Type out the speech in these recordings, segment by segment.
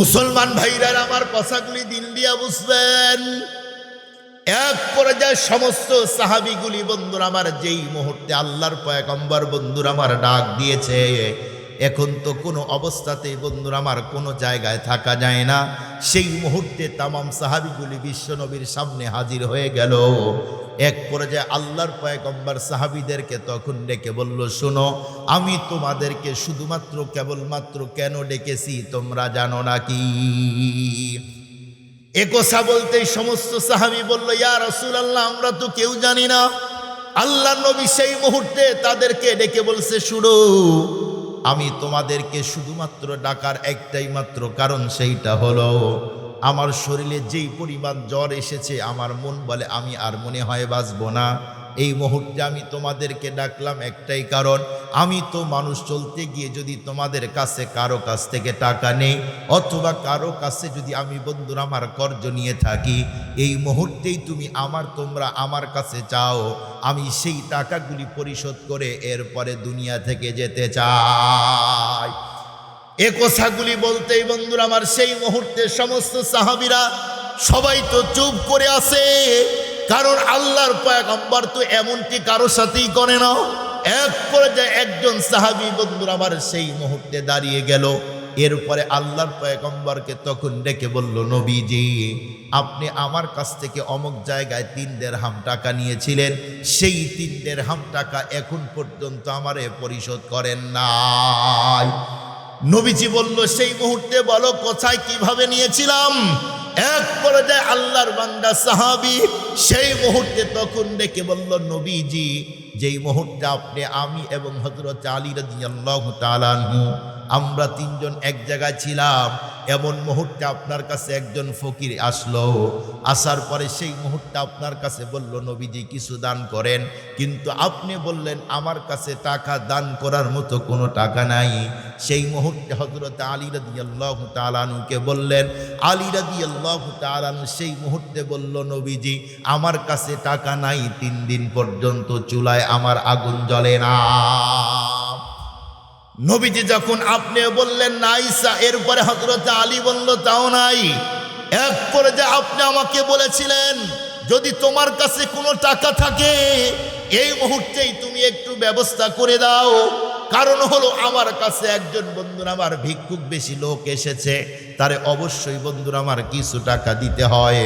মুসলমান ভাইরা আমার কথাগুলি দিন দিয়া বুঝবেন। এক পর্যায়ে সমস্ত সাহাবিগুলি, বন্ধুর, আমার যেই মুহূর্তে আল্লাহর পয়গম্বর বন্ধুর আমার ডাক দিয়েছে, এখন তো কোনো অবস্থাতেই বন্ধুর আমার কোনো জায়গায় থাকা যায় না। সেই মুহূর্তে তামাম সাহাবিগুলি বিশ্বনবীর সামনে হাজির হয়ে গেল। এক পর্যায়ে আল্লাহর পয়গম্বর সাহাবিদেরকে তখন ডেকে বলল, শোনো, আমি তোমাদেরকে শুধুমাত্র কেবলমাত্র কেন ডেকেছি তোমরা জানো নাকি এ কথা বলতেই সমস্ত সাহাবি বলল, ইয়া রসুল আল্লাহ আমরা তো কেউ জানি না। আল্লাহ নবী সেই মুহূর্তে তাদেরকে ডেকে বলছে শুরু আমি তোমাদেরকে শুধুমাত্র ডাকার একটাই মাত্র কারণ সেইটা হলো, আমার শরীরে যেই পরিমাণ জ্বর এসেছে, আমার মন বলে আমি আর মনে হয় বাঁচব না। এই মুহূর্তে আমি তোমাদেরকে ডাকলাম একটাই কারণ, আমি তো মানুষ চলতে গিয়ে যদি তোমাদের কাছে কারও কাছ থেকে টাকা নেই, অথবা কারও কাছে যদি আমি বন্ধুরা আমার কর্জ নিয়ে থাকি, এই মুহূর্তেই তুমি আমার, তোমরা আমার কাছে চাও, আমি সেই টাকাগুলি পরিশোধ করে এরপরে দুনিয়া থেকে যেতে চাই। এ কথাগুলি বলতেই বন্ধুরা, আমার সেই মুহূর্তে সমস্ত সাহাবিরা সবাই তো চুপ করে আছে। কারণ আল্লাহর পয়গম্বর তো এমনটি কারও সাথেই করে না। এক পর্যায়ে একজন সাহাবি বন্ধুরা আমার সেই মুহূর্তে দাঁড়িয়ে গেল। এরপরে আল্লাহর পয়গম্বরকে তখন ডেকে বলল, নবীজি, আপনি আমার কাছ থেকে অমুক জায়গায় তিন দেড়হাম টাকা নিয়েছিলেন। সেই তিন দেড়হাম টাকা এখন পর্যন্ত আমারে পরিশোধ করেন নাই। নবীজি বলল, সেই মুহূর্তে বলো, কোথায়, কীভাবে নিয়েছিলাম? এক পর্যায়ে আল্লাহর বান্দা সাহাবি সেই মুহূর্তে তখন ডেকে বলল, নবীজি, যেই মুহূর্তে আপনি আমি এবং হজরত আলী রাদিয়াল্লাহু তাআলা আনহু আমরা তিনজন এক জায়গায় ছিলাম। এমন মুহূর্তে আপনার কাছে একজন ফকির আসলো। আসার পরে সেই মুহূর্তে আপনার কাছে বলল, নবীজি, কিছু দান করেন। কিন্তু আপনি বললেন, আমার কাছে টাকা দান করার মতো কোনো টাকা নাই। সেই মুহূর্তে হজরত আলী রাদি আল্লাহ তালানুকে বললেন, আলী রাদি আল্লাহ তালানু সেই মুহূর্তে বলল, নবীজি, আমার কাছে টাকা নাই, তিন দিন পর্যন্ত চুলায় আমার আগুন জ্বলে না। নবীজি যখন আপনি বললেন নাইসা এরপরে হজরত আলী বলল, তাও নাই। এক যে আপনি আমাকে বলেছিলেন, যদি তোমার কাছে কোনো টাকা থাকে, এই মুহূর্তেই তুমি একটু ব্যবস্থা করে দাও। কারণ হলো আমার কাছে একজন বন্ধুর আমার ভিক্ষুক বেশি লোক এসেছে, তারে অবশ্যই বন্ধুরা আমার কিছু টাকা দিতে হয়।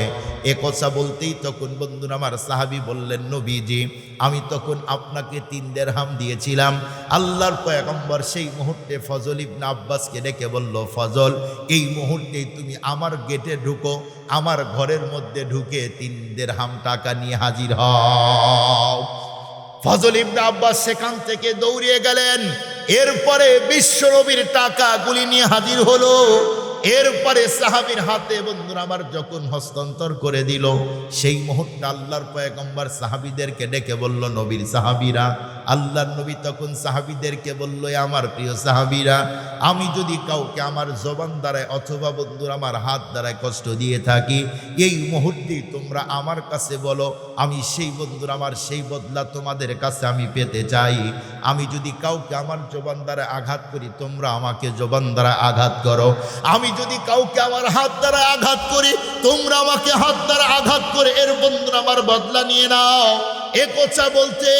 এ কথা বলতেই তখন বন্ধুরা আমার সাহাবি বললেন, নবীজি, আমি তখন আপনাকে তিন দেড়হাম দিয়েছিলাম। আল্লাহর পয়গম্বর সেই মুহূর্তে ফজল ইবনে আব্বাসকে ডেকে বলল, ফজল, এই মুহূর্তেই তুমি আমার গেটে ঢুকো, আমার ঘরের মধ্যে ঢুকে তিন দেড়হাম টাকা নিয়ে হাজির হও। ফজল ইবনা আব্বাস সেখান থেকে দৌড়িয়ে গেলেন। এরপরে বিশ্বনবীর টাকাগুলি নিয়ে হাজির হলো। এরপরে সাহাবির হাতে বন্ধুরা আমার যখন হস্তান্তর করে দিল, সেই মুহূর্তে আল্লাহর পয়গম্বর সাহাবিদেরকে ডেকে বলল, নবীর সাহাবিরা আল্লাহর নবী তখন সাহাবিদেরকে বলল আমার প্রিয় সাহাবিরা, আমি যদি কাউকে আমার জবান দ্বারায় অথবা বন্ধুর আমার হাত দ্বারায় কষ্ট দিয়ে থাকি, এই মুহূর্তে তোমরা আমার কাছে বলো, আমি সেই বন্ধুর আমার সেই বদলা তোমাদের কাছে আমি পেতে চাই। আমি যদি কাউকে আমার জবান দ্বারা আঘাত করি, তোমরা আমাকে জবান দ্বারা আঘাত করো। আমি যদি কাউকে আমার হাত দ্বারা আঘাত করি, তোমরা আমাকে হাত দ্বারা আঘাত করে, এর বন্ধুর আমার বদলা নিয়ে নাও। এ কথা বলতে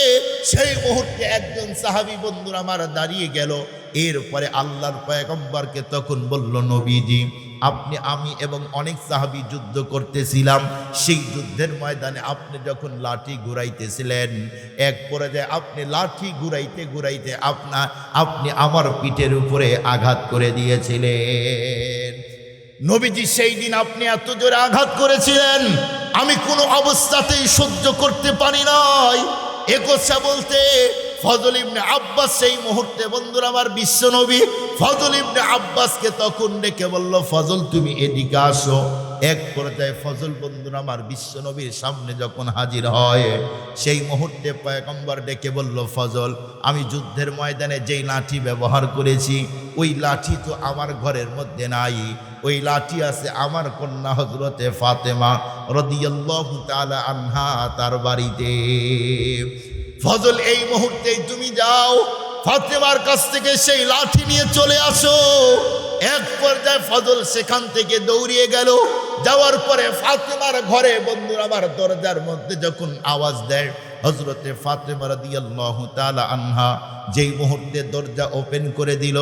সেই মুহূর্তে একজন সাহাবি বন্ধুর আমার দাঁড়িয়ে গেল। এরপরে আল্লাহর পয়গম্বরকে তখন বলল, নবীজি, আপনি, আমি এবং অনেক সাহাবি যুদ্ধ করতেছিলাম। সেই যুদ্ধের ময়দানে আপনি যখন লাঠি ঘুরাইতেছিলেন, এক পর্যায়ে আপনি লাঠি ঘুরাইতে ঘুরাইতে আপনা, আপনি আমার পিঠের উপরে আঘাত করে দিয়েছিলেন। নবীজি সেই দিন আপনি এত জোরে আঘাত করেছিলেন, আমি কোনো অবস্থাতেই সহ্য করতে পারি নাই। একসা বলতে ফজল ইবনে আব্বাস সেই মুহূর্তে, বন্ধুরা আমার বিশ্ব নবী, ফজল ইবনে আব্বাসকে তখন ডেকে বলল, ফজল, তুমি এদিকে আসো। এক পর্যায়ে ফজল বন্ধুরা আমার বিশ্ব নবীর সামনে যখন হাজির হয়, সেই মুহূর্তে পয়গম্বর ডেকে বলল, ফজল, আমি যুদ্ধের ময়দানে যেই লাঠি ব্যবহার করেছি, ওই লাঠি তো আমার ঘরের মধ্যে নাই। ওই লাঠি আছে আমার কন্যা হজরতে ফাতেমা রদিয়াল্লাহু তাআলা আনহা তার বাড়িতে। ফজল, এই মুহূর্তেই তুমি যাও, ফাতেমার কাছ থেকে সেই লাঠি নিয়ে চলে আসো। এক পর্যায়ে ফজল সেখান থেকে দৌড়িয়ে গেল। যাওয়ার পরে ফাতেমার ঘরে বন্ধুরা, আমার দরজার মধ্যে যখন আওয়াজ দেয় হজরতে ফাতেমা রাদিয়াল্লাহু আনহা যেই মুহূর্তে দরজা ওপেন করে দিল,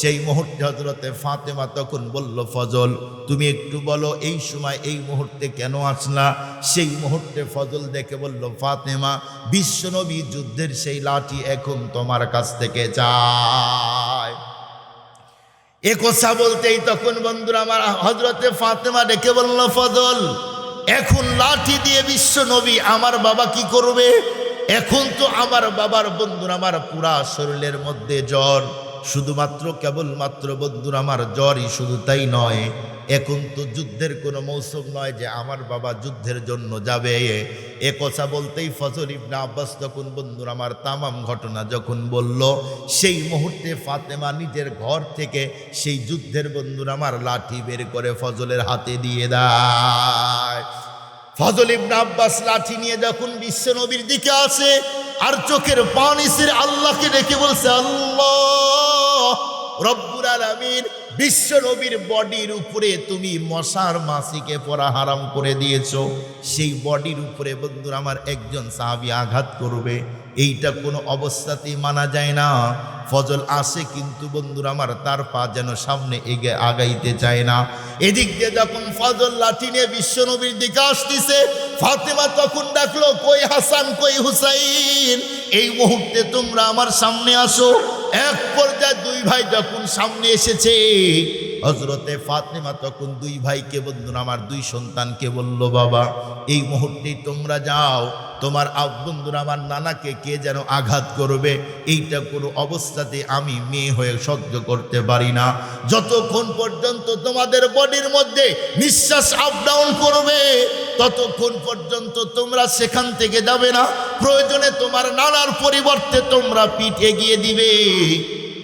সেই মুহূর্তে হজরতে ফাতেমা তখন বলল, ফজল, তুমি একটু বলো, এই সময় এই মুহূর্তে কেন আসলা? সেই মুহূর্তে ফজল দেখে বলল, ফাতেমা, বিশ্বনবী যুদ্ধের সেই লাঠি এখন তোমার কাছ থেকে চায় এ কথা বলতেই তখন বন্ধুরা আমার হজরতে ফাতেমা ডেকে বলল ফদল এখন লাঠি দিয়ে বিশ্ব নবী আমার বাবা কি করবে? এখন তো আমার বাবার বন্ধুর আমার পুরা শরীরের মধ্যে জ্বর। শুধুমাত্র কেবলমাত্র বন্ধুর আমার জ্বরই শুধু তাই নয় এখন তো যুদ্ধের কোনো মৌসুম নয় যে আমার বাবা যুদ্ধের জন্য যাবে। এ কথা বলতেই ফজল ইবনা আব্বাস তখন বন্ধুরা আমার তামাম ঘটনা যখন বলল, সেই মুহূর্তে ফাতেমা নিজের ঘর থেকে সেই যুদ্ধের বন্ধুর আমার লাঠি বের করে ফজলের হাতে দিয়ে দেয়। ফজল ইবনা আব্বাস লাঠি নিয়ে যখন বিশ্বনবীর দিকে আসে, আর চোখের পানি সির আল্লাহকে দেখে বলছে, আল্লাহ রব্বুর আলামিন বিশ্ব নবীর বডির উপরে তুমি মশার মাসিকে পরা হারাম করে দিয়েছ। সেই বডির উপরে বন্ধুর আমার একজন সাহাবি আঘাত করবে। এইটা কোনো অবস্থাতেই মানা যায় না। ফজল আসে কিন্তু বন্ধুরা আমার তার পা যেন সামনে এগে আগাইতে চায় না। এদিক দিয়ে যখন ফজল লাঠি নিয়ে বিশ্বনবীর দিকে আসতেছে, ফাতেমা তখন ডাকলো, কই হাসান, কই হুসাইন, এই মুহূর্তে তোমরা আমার সামনে আসো। এক পর্যায়ে দুই ভাই যখন সামনে এসেছে হজরতে ফাতেমা তখন দুই ভাইকে বন্ধুরা আমার দুই সন্তানকে বলল, বাবা, এই মুহূর্তেই তোমরা যাও, তোমার বন্ধুরা আমার নানাকে কে যেন আঘাত করবে, এইটা কোনো অবস্থাতে আমি মেয়ে হয়ে সহ্য করতে পারি না। যতক্ষণ পর্যন্ত তোমাদের বডির মধ্যে নিঃশ্বাস আপ ডাউন করবে ততক্ষণ পর্যন্ত তোমরা সেখান থেকে যাবে না। প্রয়োজনে তোমার নানার পরিবর্তে তোমরা পিঠে এগিয়ে দিবে।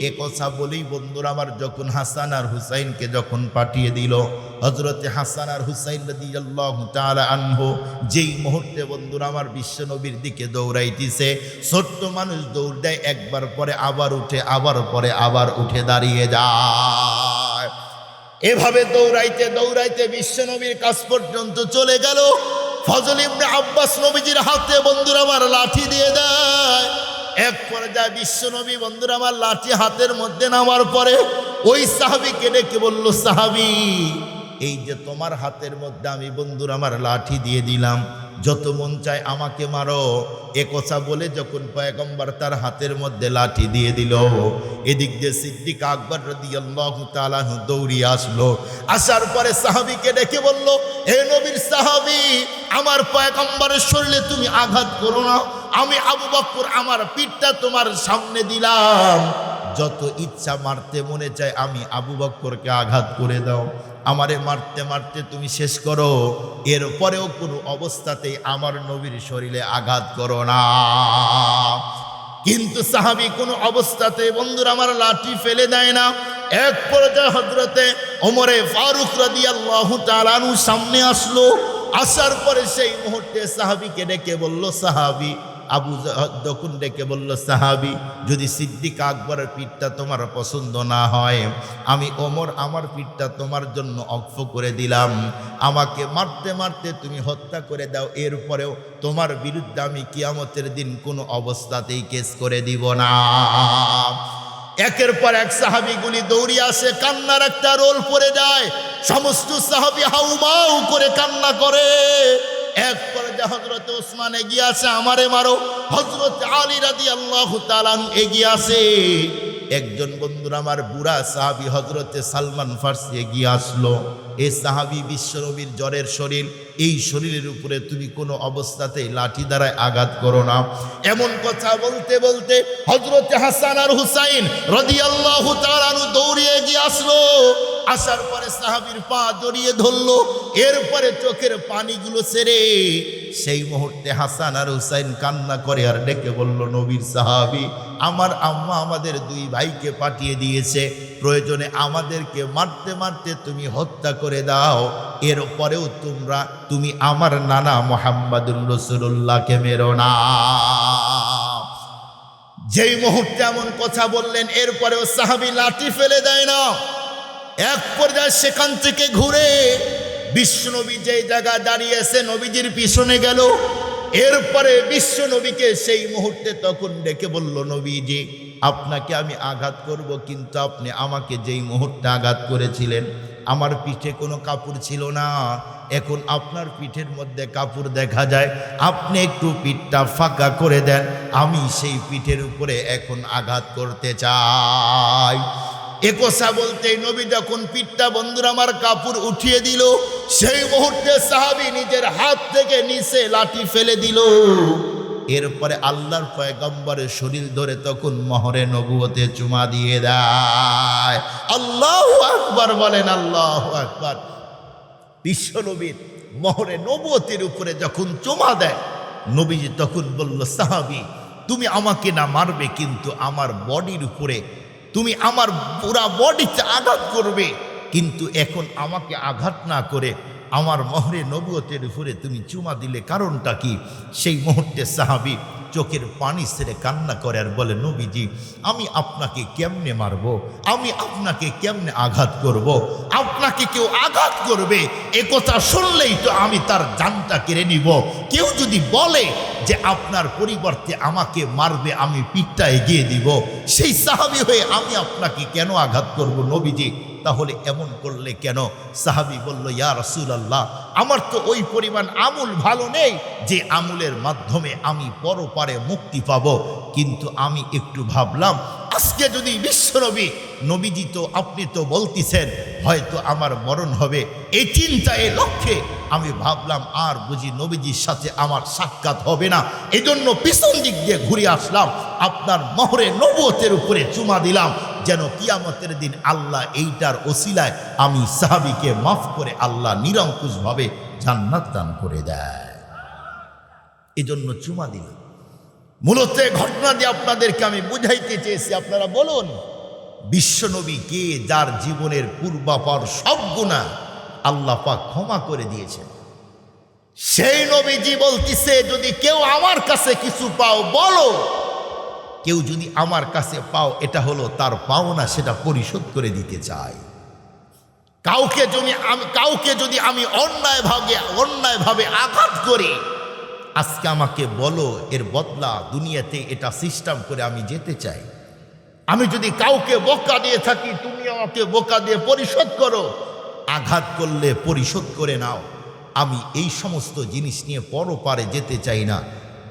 এ কথা বলেই বন্ধুরা আমার যখন হাসান আর হুসাইনকে যখন পাঠিয়ে দিল হজরতে হাসান আর হুসাইন আনহু, যেই মুহূর্তে বন্ধুরা আমার বিশ্বনবীর দিকে দৌড়াইতেছে, ছোট্ট মানুষ দৌড় দেয়, একবার পরে আবার উঠে, আবার পরে আবার উঠে দাঁড়িয়ে যায়। এভাবে দৌড়াইতে দৌড়াইতে বিশ্বনবীর কাছ পর্যন্ত চলে গেল। ফজল ইবনে আব্বাস নবীজির হাতে বন্ধুরা আমার লাঠি দিয়ে দেয়। এক পর্যায়ে বিশ্বনবী বন্ধুরা আমার লাঠি হাতের মধ্যে নামার পরে ওই সাহাবি সাহাবিকে ডেকে বলল, সাহাবি, এই যে তোমার হাতের মধ্যে আমি বন্ধুর আমার লাঠি দিয়ে দিলাম যত মন চায় আমাকে মারো। এ কথা বলে যখন পয়গম্বর তার হাতের মধ্যে লাঠি দিয়ে দিল, এদিক দিয়ে সিদ্দিক আকবর রাদিয়াল্লাহু তাআলা দৌড়িয়ে আসলো। আসার পরে সাহাবীকে ডেকে বলল, হে নবীর সাহাবী, আমার পয়গম্বরের শরীরে তুমি আঘাত করো না। আমি আবু বকর, আমার পিঠটা তোমার সামনে দিলাম। যত ইচ্ছা মারতে মনে চায় আমি আবু বক্করকে আঘাত করে দাও। আমারে মারতে মারতে তুমি শেষ করো। এরপরেও কোনো অবস্থাতেই আমার নবীর শরীরে আঘাত করো না। কিন্তু সাহাবি কোনো অবস্থাতে বন্ধুরা আমার লাঠি ফেলে দেয় না। এক পর্যায়ে হজরতে ওমরে ফারুক রাদিয়াল্লাহু সামনে আসলো। আসার পরে সেই মুহূর্তে সাহাবিকে ডেকে বলল, সাহাবি আবু জাহ- ডেকে বলল, সাহাবি, যদি সিদ্দিক আকবরের পিঠটা তোমার পছন্দ না হয়, আমি ওমর আমার পিঠটা তোমার জন্য অক্ষ করে দিলাম। আমাকে মারতে মারতে তুমি হত্যা করে দাও, এরপরেও তোমার বিরুদ্ধে আমি কিয়ামতের দিন কোনো অবস্থাতেই কেস করে দিব না। একের পর এক সাহাবিগুলি দৌড়িয়ে আসে, কান্নার একটা রোল পড়ে যায়। সমস্ত সাহাবি হাউমাউ করে কান্না করে। এক পর্যায়ে হজরত ওসমান এগিয়ে আসে, আমারে মারো। হজরত আলী রাদি আল্লাহ এগিয়ে আসে। একজন বন্ধুর আমার বুড়া সাহাবি হজরতে সালমান ফার্সি এগিয়ে আসলো। এ সাহাবি বিশ্বনবীর জ্বরের শরীর, এই শরীরের উপরে তুমি কোনো অবস্থাতেই লাঠি দ্বারায় আঘাত করো না। এমন কথা বলতে বলতে হজরত হাসান আর হুসাইন রদিয়াল্লাহু তাআলাহু দৌড়িয়ে গিয়ে আসলো। আসার পরে সাহাবীর পা জড়িয়ে ধরল, এরপরে চোখের পানিগুলো সেরে সেই মুহূর্তে হাসান আর হুসাইন কান্না করে আর ডেকে বলল, নবীর সাহাবি, আমার আম্মা আমাদের দুই ভাইকে পাঠিয়ে দিয়েছে, প্রয়োজনে আমাদেরকে মারতে মারতে তুমি হত্যা করে দাও, এরপরেও তোমরা, তুমি আমার নানা মোহাম্মদুর রসুল্লাহকে মেরো না। যেই মুহূর্তে এমন কথা বললেন, এরপরেও সাহাবি লাঠি ফেলে দেয় না। এক পর্যায়ে সেখান থেকে ঘুরে বিশ্বনবী যেই জায়গায় দাঁড়িয়েছে নবীজির পিছনে গেল, এরপরে বিশ্ব নবীকে সেই মুহূর্তে তখন ডেকে বলল, নবীজি, আপনাকে আমি আঘাত করব, কিন্তু আপনি আমাকে যেই মুহূর্তে আঘাত করেছিলেন, আমার পিঠে কোনো কাপড় ছিল না। এখন আপনার পিঠের মধ্যে কাপড় দেখা যায়, আপনি একটু পিঠটা ফাঁকা করে দেন, আমি সেই পিঠের উপরে এখন আঘাত করতে চাই। একসা বলতে নবী যখন পিঠটা বন্ধুরা আমার কাপড় উঠিয়ে দিল, সেই মুহূর্তে সাহাবি নিজের হাত থেকে নিচে লাঠি ফেলে দিল। এরপরে আল্লাহর পয়গম্বরের শরীর ধরে তখন মহরে নবুয়তে চুমা দিয়ে দেয়। আল্লাহ আকবার বলেন, আল্লাহ আকবার। বিশ্বনবীর মহরে নবতির উপরে যখন চুমা দেয়, নবীজি তখন বলল, সাহাবি, তুমি আমাকে না মারবে, কিন্তু আমার বডির উপরে তুমি আমার পুরা বডিতে আঘাত করবে। কিন্তু এখন আমাকে আঘাত না করে আমার মহরে নবুয়তের উপরে তুমি চুমা দিলে কারণটা কি? সেই মুহূর্তে সাহাবি চোখের পানি ছেড়ে কান্না করে আর বলে, নবীজি, আমি আপনাকে কেমনে মারব? আমি আপনাকে কেমনে আঘাত করব। আপনাকে কেউ আঘাত করবে? এ কথা শুনলেই তো আমি তার জানটা কেড়ে নিব। কেউ যদি বলে যে আপনার পরিবর্তে আমাকে মারবে, আমি পিঠটা এগিয়ে দিব, সেই সাহাবি হয়ে আমি আপনাকে কেন আঘাত করব? নবীজি তাহলে এমন করলে কেন? সাহাবি বলল, ইয়া রসুল আল্লাহ আমার তো ওই পরিমাণ আমুল ভালো নেই যে আমুলের মাধ্যমে আমি পরপারে মুক্তি পাব। কিন্তু আমি একটু ভাবলাম আজকে যদি বিশ্বনবী, নবীজি তো আপনি তো বলতেছেন, হয়তো আমার মরণ হবে। এই চিন্তা, এই লক্ষ্যে আমি ভাবলাম, আর বুঝি নবীজির সাথে আমার সাক্ষাৎ হবে না। এজন্য পিছন দিক দিয়ে ঘুরে আসলাম, আপনার মহরে নবতের উপরে চুমা দিলাম, যেন কিয়ামতের দিন আল্লাহ এইটার ওসিলায় আমি সাহাবিকে মাফ করে আল্লাহ নিরঙ্কুশভাবে জান্নাত দান করে দেয়। এজন্য চুমা দিলাম। মূলত ঘটনা দিয়ে আপনাদেরকে আমি বুঝাইতে চেয়েছি। আপনারা বলুন, বিশ্বনবী কে যার জীবনের পূর্বাপর সব গুণা আল্লাহ পাক ক্ষমা করে দিয়েছেন। সেই নবীজি বলতিছে, যদি কেউ আমার কাছে কিছু পাও, বলো। কেউ যদি আমার কাছে পাও, এটা হলো তার পাওনা, সেটা পরিশোধ করে দিতে চায়। কাউকে যদি আমি কাউকে যদি আমি অন্যায়ভাবে অন্যায়ভাবে আঘাত করি আজকে আমাকে বলো, এর বদলা দুনিয়াতে এটা সিস্টেম করে আমি যেতে চাই। আমি যদি কাউকে বোকা দিয়ে থাকি, তুমি আমাকে বোকা দিয়ে পরিশোধ করো। আঘাত করলে পরিশোধ করে নাও। আমি এই সমস্ত জিনিস নিয়ে পরপারে যেতে চাই না।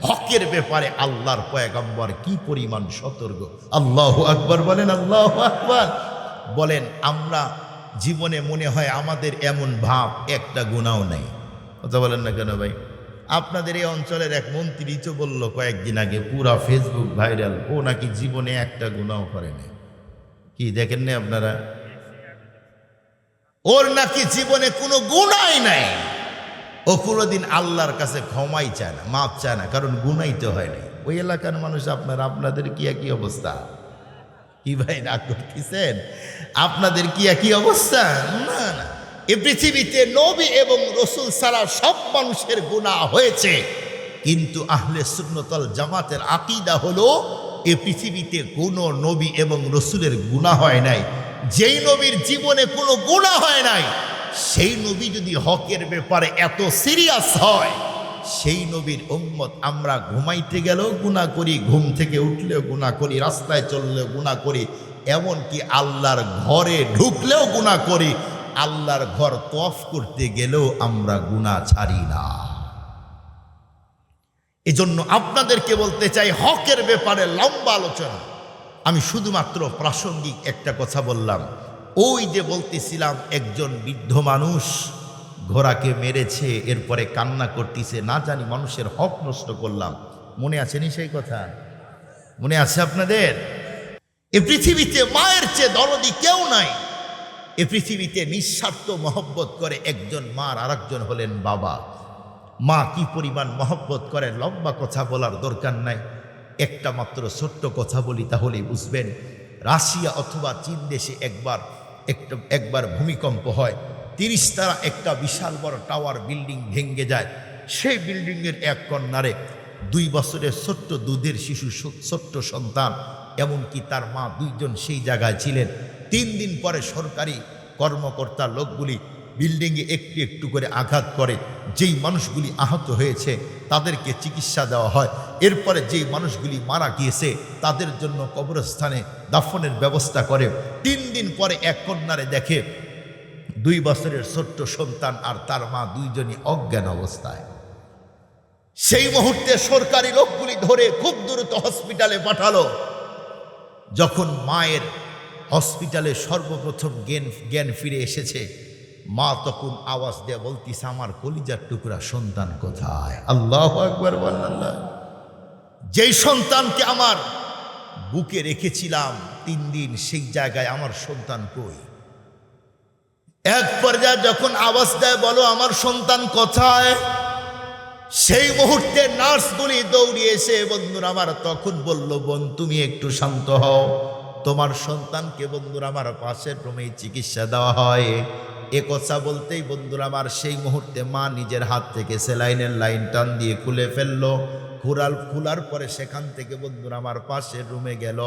হকের ব্যাপারে আল্লাহর পয়গম্বর কি পরিমাণ সতর্ক? আল্লাহ আকবর বলেন, আল্লাহ আকবর। বলেন, আমরা জীবনে মনে হয় আমাদের এমন ভাব, একটা গুণাও নেই। কথা বলেন না কেন ভাই? আপনাদের এই অঞ্চলের এক মন্ত্রী তো বলল কয়েকদিন আগে, পুরা ফেসবুক ভাইরাল। ও নাকি জীবনে একটা গুণাও করেনি। কি দেখেন না আপনারা? ওর নাকি জীবনে কোনো গুণাই নাই। ও কোনোদিন আল্লাহর কাছে ক্ষমাই চায় না মাপ চায় না, কারণ গুণাই তো হয় নাই। ওই এলাকার মানুষ আপনার, আপনাদের কি একই অবস্থা? কি ভাই রাগ করতেছেন? আপনাদের কি একই অবস্থা? না এ পৃথিবীতে নবী এবং রসুল ছাড়া সব মানুষের গুণা হয়েছে। কিন্তু আহলে সুন্নতল জামাতের আকিদা হলো, এ পৃথিবীতে কোনো নবী এবং রসুলের গুণা হয় নাই। যেই নবীর জীবনে কোনো গুণা হয় নাই, সেই নবী যদি হকের ব্যাপারে এত সিরিয়াস হয়, সেই নবীর উম্মত আমরা ঘুমাইতে গেলেও গুণা করি, ঘুম থেকে উঠলেও গুণা করি, রাস্তায় চললেও গুণা করি, এমনকি আল্লাহর ঘরে ঢুকলেও গুণা করি আল্লাহর ঘর তফ করতে গেলেও আমরা গুণা ছাড়ি না। এজন্য আপনাদেরকে বলতে চাই, হকের ব্যাপারে লম্বা আলোচনা। আমি শুধুমাত্র প্রাসঙ্গিক একটা কথা বললাম। ওই যে বলতেছিলাম, একজন বৃদ্ধ মানুষ ঘোড়াকে মেরেছে, এরপরে কান্না করতেছে, না জানি মানুষের হক নষ্ট করলাম। মনে আছেনি সেই কথা? মনে আছে আপনাদের? এ পৃথিবীতে মায়ের চেয়ে দরদি কেউ নাই। এ পৃথিবীতে নিঃস্বার্থ মহব্বত করে একজন মার আর একজন হলেন বাবা। মা কি পরিমাণ মহব্বত করে, লম্বা কথা বলার দরকার নাই। একটা মাত্র ছোট্ট কথা বলি তাহলেই বুঝবেন, রাশিয়া অথবা চীন দেশে একবার একটা, একবার ভূমিকম্প হয়, তিরিশ তারা একটা বিশাল বড় টাওয়ার বিল্ডিং ভেঙ্গে যায়। সেই বিল্ডিংয়ের এক কন্যারে দুই বছরের ছোট্ট দুধের শিশু, ছোট্ট সন্তান, এমনকি তার মা দুইজন সেই জায়গায় ছিলেন। তিন দিন পরে সরকারি কর্মকর্তা লোকগুলি বিল্ডিংয়ে একটু একটু করে আঘাত করে। যেই মানুষগুলি আহত হয়েছে, তাদেরকে চিকিৎসা দেওয়া হয়। এরপরে যেই মানুষগুলি মারা গিয়েছে, তাদের জন্য কবরস্থানে দাফনের ব্যবস্থা করে। তিন দিন পরে এক কন্যারে দেখে, দুই বছরের ছোট্ট সন্তান আর তার মা দুইজনই অজ্ঞান অবস্থায়। সেই মুহূর্তে সরকারি লোকগুলি ধরে খুব দ্রুত হসপিটালে পাঠালো। যখন মায়ের হসপিটালে সর্বপ্রথম জ্ঞান জ্ঞান ফিরে এসেছে। মা তখন আওয়াজ দিয়ে বলতিস আমার কলিজার টুকরা সন্তান কোথায়? আল্লাহ একবার আল্লাহ, যেই সন্তানকে আমার বুকে রেখেছিলাম, তিন দিন সেই জায়গায় আমার সন্তান কই? এক পর্যায়ে যখন আওয়াজ দেয়, বলো, আমার সন্তান কোথায়? সেই মুহূর্তে নার্সগুলি দৌড়িয়ে এসে, বন্ধুরা, আমার তখন বলল, বোন, তুমি একটু শান্ত হও। তোমার সন্তানকে বন্ধুরা আমার পাশের রুমেই চিকিৎসা দেওয়া হয়। এ কথা বলতেই বন্ধুরা আমার সেই মুহূর্তে মা নিজের হাত থেকে সেলাইনের লাইন টান দিয়ে খুলে ফেলল। খুলার খোলার পরে সেখান থেকে বন্ধুরা আমার পাশের রুমে গেল।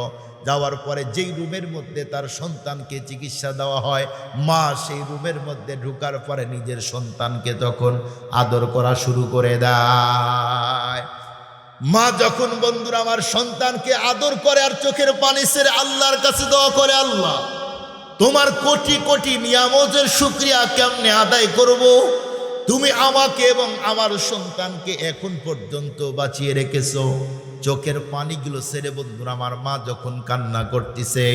যাওয়ার পরে যেই রুমের মধ্যে তার সন্তানকে চিকিৎসা দেওয়া হয়, মা সেই রুমের মধ্যে ঢুকার পরে নিজের সন্তানকে তখন আদর করা শুরু করে দেয়। মা যখন বন্ধুরা আমার সন্তানকে আদর করে আর চোখের পানি সেরে আল্লাহর কাছে দোয়া করে, আল্লাহ, তোমার কোটি কোটি নিয়ামতের শুক্রিয়া কেমনে আদায় করব? তুমি আমাকে এবং আমার সন্তানকে এখন পর্যন্ত বাঁচিয়ে রেখেছো। চোখের পানিগুলো সেরে বন্ধুরা, আমার মা যখন কান্না করতেছে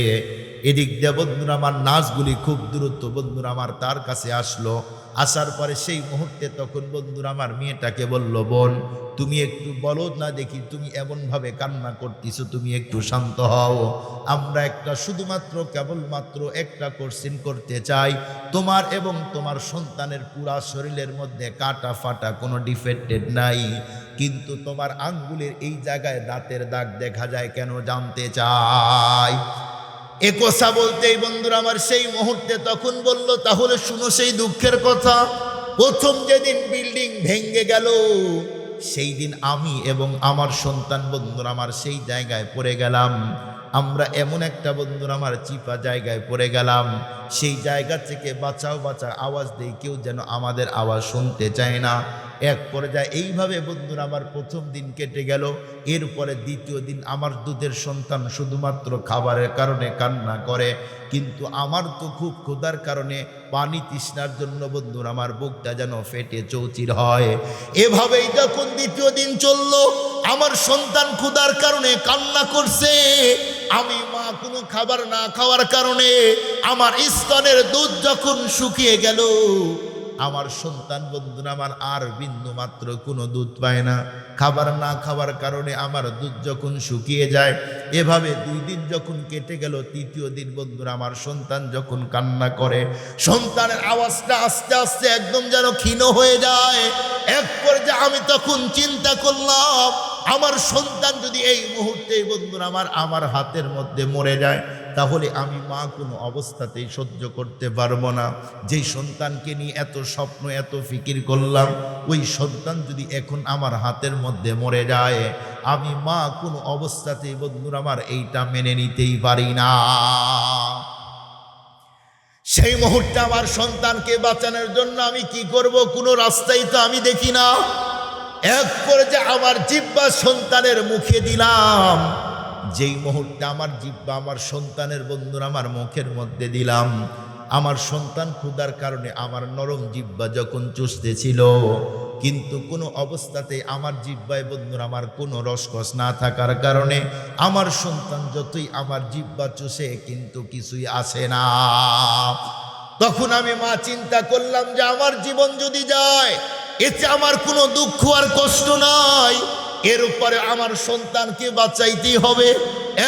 এদিক দিয়ে বন্ধুরা আমার নাচগুলি খুব দ্রুত বন্ধুরা আমার তার কাছে আসলো। আসার পরে সেই মুহূর্তে তখন বন্ধুরা আমার মেয়েটাকে বলল, বোন, তুমি একটু বলো না দেখি তুমি এমনভাবে কান্না করতেছো, তুমি একটু শান্ত হও। আমরা একটা শুধুমাত্র, কেবলমাত্র একটা কোর্সিন করতে চাই, তোমার এবং তোমার সন্তানের পুরা শরীরের মধ্যে কাটা ফাটা কোনো ডিফেক্টেড নাই, কিন্তু তোমার আঙ্গুলের এই জায়গায় দাঁতের দাগ দেখা যায় কেন জানতে চাই? এ কথা বলতেই বন্ধুরা আমার সেই মুহূর্তে তখন বলল, তাহলে শুনো সেই দুঃখের কথা। প্রথম যেদিন বিল্ডিং ভেঙ্গে গেল, সেই দিন আমি এবং আমার সন্তান বন্ধুরা আমার সেই জায়গায় পড়ে গেলাম। আমরা এমন একটা বন্ধুরা আমার চিপা জায়গায় পড়ে গেলাম। সেই জায়গা থেকে বাঁচাও বাঁচা আওয়াজ দেই, কেউ যেন আমাদের আওয়াজ শুনতে চায় না। এক পর্যায়ে, এইভাবে বন্ধুরা, আমার প্রথম দিন কেটে গেল। এরপরে দ্বিতীয় দিন আমার দুধের সন্তান শুধুমাত্র খাবারের কারণে কান্না করে। কিন্তু আমার তো খুব ক্ষুধার কারণে পানি তৃষ্ণার জন্য বন্ধুর, আমার বুকটা যেন ফেটে চৌচির হয়। এভাবেই যখন দ্বিতীয় দিন চলল, আমার সন্তান ক্ষুধার কারণে কান্না করছে। আমি মা, কোনো খাবার না খাওয়ার কারণে আমার স্তনের দুধ যখন শুকিয়ে গেল আমার সন্তান বন্ধুরা আমার আর বিন্দু মাত্র কোনো দুধ পায় না। খাবার না খাওয়ার কারণে আমার দুধ যখন শুকিয়ে যায়, এভাবে দুই দিন যখন কেটে গেল, তৃতীয় দিন বন্ধুরা আমার সন্তান যখন কান্না করে, সন্তানের আওয়াজটা আস্তে আস্তে একদম যেন ক্ষীণ হয়ে যায়। এক পর্যায়ে আমি তখন চিন্তা করলাম আমার সন্তান যদি এই মুহূর্তে বন্ধুরা আমার আমার হাতের মধ্যে মরে যায়, তাহলে আমি মা কোনো অবস্থাতেই সহ্য করতে পারব না। যেই সন্তানকে নিয়ে এত স্বপ্ন, এত ফিকির করলাম, ওই সন্তান যদি এখন আমার হাতের মধ্যে মরে যায়, আমি মা কোনো অবস্থাতেই বন্ধুরা আমার এইটা মেনে নিতেই পারি না। সেই মুহূর্তে আমার সন্তানকে বাঁচানোর জন্য আমি কি করব? কোনো রাস্তাই তো আমি দেখি না। এক পর্যায়ে আমার জিব্বা সন্তানের মুখে দিলাম, যেই মুহূর্তে আমার জিব্বা আমার সন্তানের বন্ধুর আমার মুখের মধ্যে দিলাম, আমার সন্তান ক্ষুধার কারণে আমার নরম জিব্বা যখন চুষতেছিল কিন্তু কোনো অবস্থাতে আমার জিব্বায় বন্ধুর আমার কোনো রসকস না থাকার কারণে আমার সন্তান যতই আমার জিব্বা চুষে কিন্তু কিছুই আসে না। তখন আমি মা চিন্তা করলাম যে আমার জীবন যদি যায় এতে আমার কোনো দুঃখ আর কষ্ট নাই। এর উপরে আমার সন্তানকে বাঁচাইতেই হবে।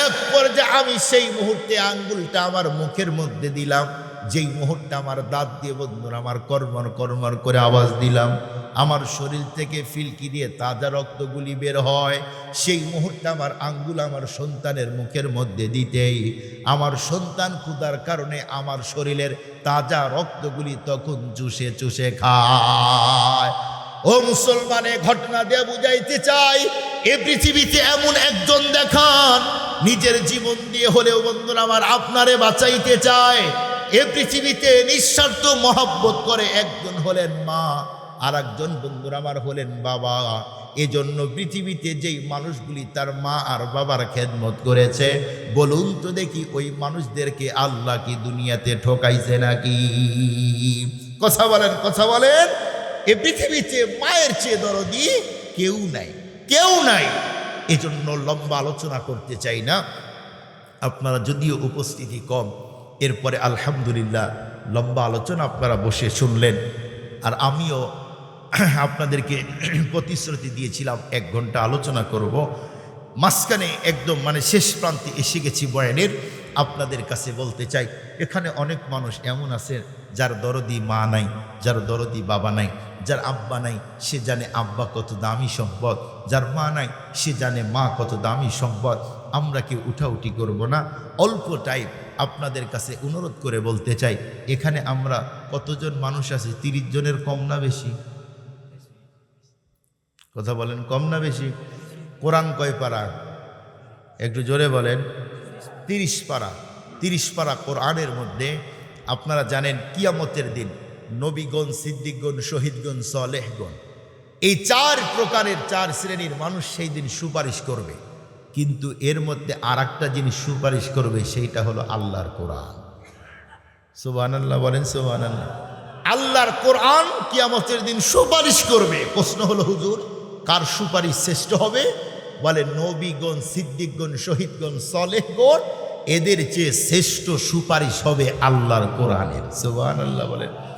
এক পর্যায়ে আমি সেই মুহূর্তে আঙ্গুলটা আমার মুখের মধ্যে দিলাম। যেই মুহূর্তে আমার দাঁত দিয়ে বন্ধুরা আমার কর্মর কর্মর করে আওয়াজ দিলাম। আমার শরীর থেকে ফিলকি দিয়ে তাজা রক্তগুলি বের হয়। সেই মুহূর্তে আমার আঙ্গুল আমার সন্তানের মুখের মধ্যে দিতেই আমার সন্তান ক্ষুধার কারণে আমার শরীরের তাজা রক্তগুলি তখন চুষে চুষে খায়। ও মুসলমানে, ঘটনা দিয়ে বুঝাইতে চাই, এ পৃথিবীতে এমন একজন দেখান, নিজের জীবন দিয়ে হলেও বন্ধুরা আমার আপনারে বাঁচাইতে চায়, এ পৃথিবীতে নিঃস্বার্থ মহব্বত করে একজন হলেন মা আর একজন বন্ধুর আমার হলেন বাবা। এজন্য পৃথিবীতে যেই মানুষগুলি তার মা আর বাবার খেদমত করেছে, বলুন তো দেখি ওই মানুষদেরকে আল্লাহ কি দুনিয়াতে ঠকাইছে নাকি? কথা বলেন কথা বলেন। এ পৃথিবীতে মায়ের চেয়ে দরদি কেউ নাই কেউ নাই। এজন্য লম্বা আলোচনা করতে চাই না। আপনারা যদিও উপস্থিতি কম, এরপরে আলহামদুলিল্লাহ লম্বা আলোচনা আপনারা বসে শুনলেন। আর আমিও আপনাদেরকে প্রতিশ্রুতি দিয়েছিলাম, এক ঘণ্টা আলোচনা করব। মাঝখানে একদম মানে শেষ প্রান্তে এসে গেছি বয়ানের। আপনাদের কাছে বলতে চাই, এখানে অনেক মানুষ এমন আছে যার দরদি মা নাই, যার দরদি বাবা নাই, যার আব্বা নাই, সে জানে আব্বা কত দামি সম্পদ, যার মা নাই, সে জানে মা কত দামি সম্পদ। আমরা কি উঠাউঠি করব না? অল্প টাইম আপনাদের কাছে অনুরোধ করে বলতে চাই, এখানে আমরা কতজন মানুষ আছে? তিরিশ জনের কম না বেশি? কথা বলেন, কম না বেশি? কোরআন কয় পারা? একটু জোরে বলেন। তিরিশ পারা তিরিশ পারা কোরআনের মধ্যে আপনারা জানেন কিয়ামতের দিন নবীগণ, সিদ্দিকগণ, শহীদগণ, সলেহগণ, এই চার প্রকারের চার শ্রেণির মানুষ সেই দিন সুপারিশ করবে। কিন্তু এর মধ্যে আর একটা জিনিস সুপারিশ করবে সেইটা হলো আল্লাহর কোরআন। সুবান আল্লাহ বলেন সুবান আল্লাহ আল্লাহর কোরআন কিয়ামতের দিন সুপারিশ করবে। প্রশ্ন হলো, হুজুর কার সুপারিশ শ্রেষ্ঠ হবে? বলে নবীগণ, সিদ্দিকগণ, শহীদগণ, সলেহগণ, এদের চেয়ে শ্রেষ্ঠ সুপারিশ হবে আল্লাহর কোরআনের। সুবান আল্লাহ বলেন।